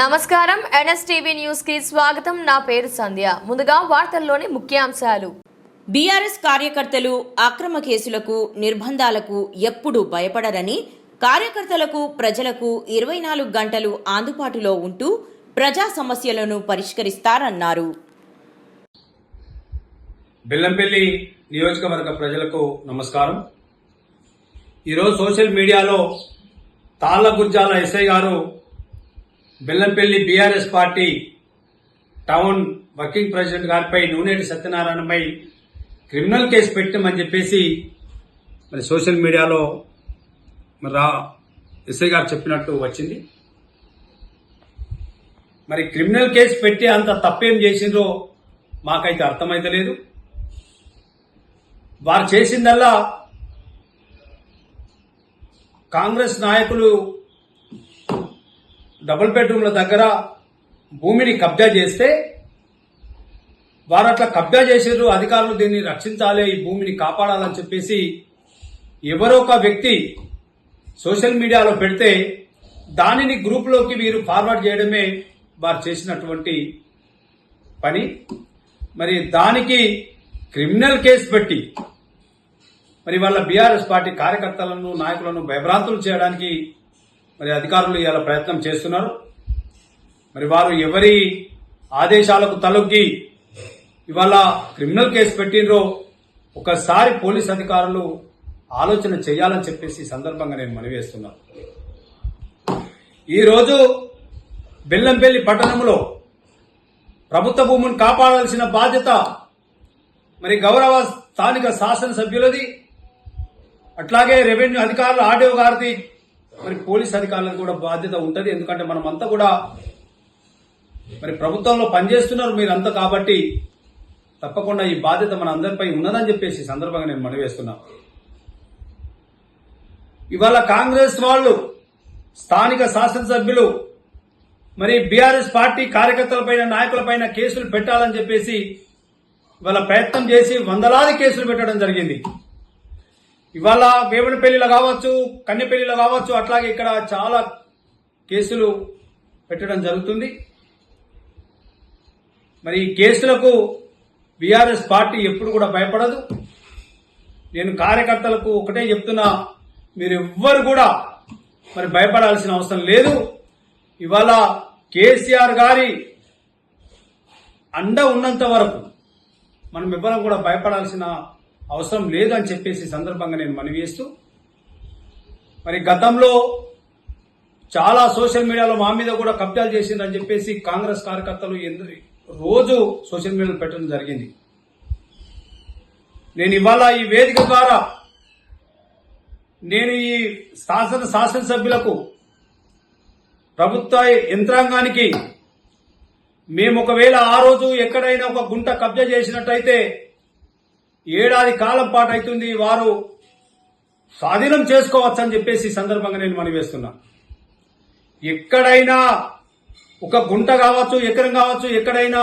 నమస్కారం. ఎన్ఎస్టీవీ న్యూస్కి స్వాగతం. నా పేరు సంధ్య. ముందుగా వార్తల్లోని ముఖ్యాంశాలు. బీఆర్ఎస్ కార్యకర్తలు అక్రమ కేసులకు నిర్బంధాలకు ఎప్పుడూ భయపడరని కార్యకర్తలకు ప్రజలకు ఇరవై నాలుగు గంటలు అందుబాటులో ఉంటూ ప్రజా సమస్యలను పరిష్కరిస్తారన్నారు. బెల్లంపల్లి నియోజకవర్గ ప్రజలకు నమస్కారం. ఈరోజు సోషల్ మీడియాలో తాళ్ళగుజ్జాల ఎస్ఐ గారు Bellampalli BRS party town working president గారిపై నూనేటి సత్యనారాయణపై క్రిమినల్ కేసు పెట్టమని చెప్పేసి మరి సోషల్ మీడియాలో మరి రా ఎస్ఐ గారు చెప్పినట్టు వచ్చింది. మరి క్రిమినల్ కేసు పెట్టి అంత తప్పేం చేసిందో మాకైతే అర్థమైతలేదు వారు చేసిందల్లా కాంగ్రెస్ నాయకులు డబుల్ బెడ్రూమ్ల దగ్గర భూమిని కబ్జా చేస్తే వారు అట్లా కబ్జా చేసారు అధికారులు దీన్ని రక్షించాలి ఈ భూమిని కాపాడాలని చెప్పేసి ఎవరో ఒక వ్యక్తి సోషల్ మీడియాలో పెడితే దానిని గ్రూప్లోకి వీరు ఫార్వర్డ్ చేయడమే వారు చేసినటువంటి పని. మరి దానికి క్రిమినల్ కేసు పెట్టి మరి వాళ్ళ బీఆర్ఎస్ పార్టీ కార్యకర్తలను నాయకులను భయభ్రాంతులు చేయడానికి మరి అధికారులు ఇవాళ ప్రయత్నం చేస్తున్నారు. మరి వారు ఎవరి ఆదేశాలకు తలొగ్గి ఇవాళ క్రిమినల్ కేసు పెట్టినరో ఒకసారి పోలీస్ అధికారులు ఆలోచన చేయాలని చెప్పేసి ఈ సందర్భంగా నేను మనవి ఈరోజు బెల్లంపల్లి పట్టణంలో ప్రభుత్వ భూమిని కాపాడాల్సిన బాధ్యత మరి గౌరవ స్థానిక శాసనసభ్యులది అట్లాగే రెవెన్యూ అధికారులు ఆర్డీఓ గారిది మరి పోలీస్ అధికారులకు కూడా బాధ్యత ఉంటుంది. ఎందుకంటే మనం అంతా కూడా మరి ప్రభుత్వంలో పనిచేస్తున్నారు మీరంతా కాబట్టి తప్పకుండా ఈ బాధ్యత మన అందరిపై ఉన్నదని చెప్పేసి సందర్భంగా నేను మనవేస్తున్నా ఇవాళ కాంగ్రెస్ వాళ్ళు స్థానిక శాసనసభ్యులు మరి బీఆర్ఎస్ పార్టీ కార్యకర్తలపైన నాయకులపైన కేసులు పెట్టాలని చెప్పేసి ఇవాళ ప్రయత్నం చేసి వందలాది కేసులు పెట్టడం జరిగింది. ఇవాళ వేమనపల్లిలో కావచ్చు కన్నెపల్లిలో కావచ్చు అట్లాగే ఇక్కడ చాలా కేసులు పెట్టడం జరుగుతుంది. మరి ఈ కేసులకు బీఆర్ఎస్ పార్టీ ఎప్పుడు కూడా భయపడదు. నేను కార్యకర్తలకు ఒకటే చెప్తున్నా మీరు ఎవ్వరు కూడా మరి భయపడాల్సిన అవసరం లేదు. ఇవాళ కేసీఆర్ గారి అండ ఉన్నంత వరకు మనం ఎవ్వరం కూడా భయపడాల్సిన అవసరం లేదు అని చెప్పేసి సందర్భంగా నేను మనవి చేస్తూ మరి గతంలో చాలా సోషల్ మీడియాలో మా మీద కూడా కబ్జాలు చేసిందని చెప్పేసి కాంగ్రెస్ కార్యకర్తలు ఎందరి రోజు సోషల్ మీడియాలో పెట్టడం జరిగింది. నేను ఇవాళ ఈ వేదిక ద్వారా నేను ఈ శాసన శాసనసభ్యులకు ప్రభుత్వ యంత్రాంగానికి మేము ఒకవేళ ఆ రోజు ఎక్కడైనా ఒక గుంట కబ్జా చేసినట్టయితే ఏడాది కాలం పాటు అవుతుంది వారు స్వాధీనం చేసుకోవచ్చని చెప్పేసి ఈ సందర్భంగా నేను మనవేస్తున్నా. ఎక్కడైనా ఒక గుంట కావచ్చు ఎకరం కావచ్చు ఎక్కడైనా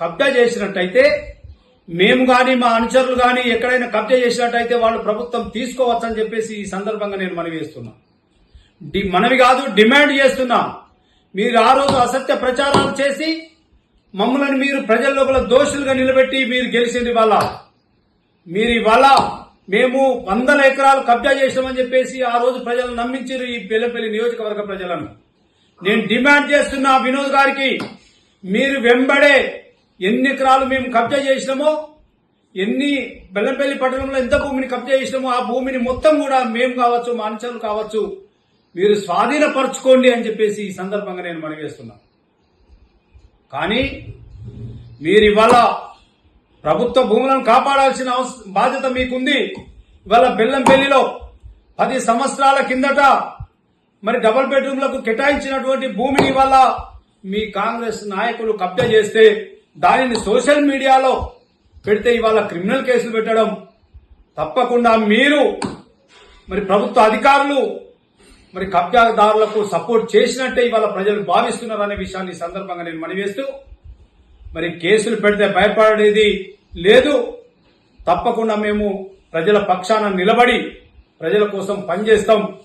కబ్జా చేసినట్టయితే మేము కానీ మా అనుచరులు కానీ ఎక్కడైనా కబ్జా చేసినట్టయితే వాళ్ళు ప్రభుత్వం తీసుకోవచ్చని చెప్పేసి ఈ సందర్భంగా నేను మనవి చేస్తున్నా డి- మనవి కాదు డిమాండ్ చేస్తున్నా. మీరు ఆ రోజు అసత్య ప్రచారాలు చేసి మమ్మల్ని మీరు ప్రజల లోపల దోషులుగా నిలబెట్టి మీరు గెలిచింది వాళ్ళ మీరు ఇవాళ మేము వందల ఎకరాలు కబ్జా చేసామని చెప్పేసి ఆ రోజు ప్రజలను నమ్మించారు ఈ పెళ్ళపల్లి నియోజకవర్గ ప్రజలను. నేను డిమాండ్ చేస్తున్నా వినోద్ గారికి మీరు వెంబడే ఎన్ని ఎకరాలు మేము కబ్జా చేసినామో ఎన్ని బెల్లంపల్లి పట్టణంలో ఎంత భూమిని కబ్జా చేసినామో ఆ భూమిని మొత్తం కూడా మేము కావచ్చు మా అనుచరులు కావచ్చు మీరు స్వాధీనపరచుకోండి అని చెప్పేసి ఈ సందర్భంగా నేను మనవి చేస్తున్నా. కానీ మీరు ఇవాళ ప్రభుత్వ భూములను కాపాడాల్సిన బాధ్యత మీకుంది. ఇవాళ బెల్లంపల్లిలో పది సంవత్సరాల కిందట మరి డబుల్ బెడ్రూమ్లకు కేటాయించినటువంటి భూమిని ఇవాళ మీ కాంగ్రెస్ నాయకులు కబ్జా చేస్తే దానిని సోషల్ మీడియాలో పెడితే ఇవాళ క్రిమినల్ కేసులు పెట్టడం తప్పకుండా మీరు మరి ప్రభుత్వ అధికారులు మరి కబ్జాదారులకు సపోర్ట్ చేసినట్టే ఇవాళ ప్రజలు భావిస్తున్నారు అనే విషయాన్ని సందర్భంగా నేను మనవేస్తూ మరి కేసులు పెడితే భయపడేది లేదు. తప్పకుండా మేము ప్రజల పక్షాన నిలబడి ప్రజల కోసం పనిచేస్తాం.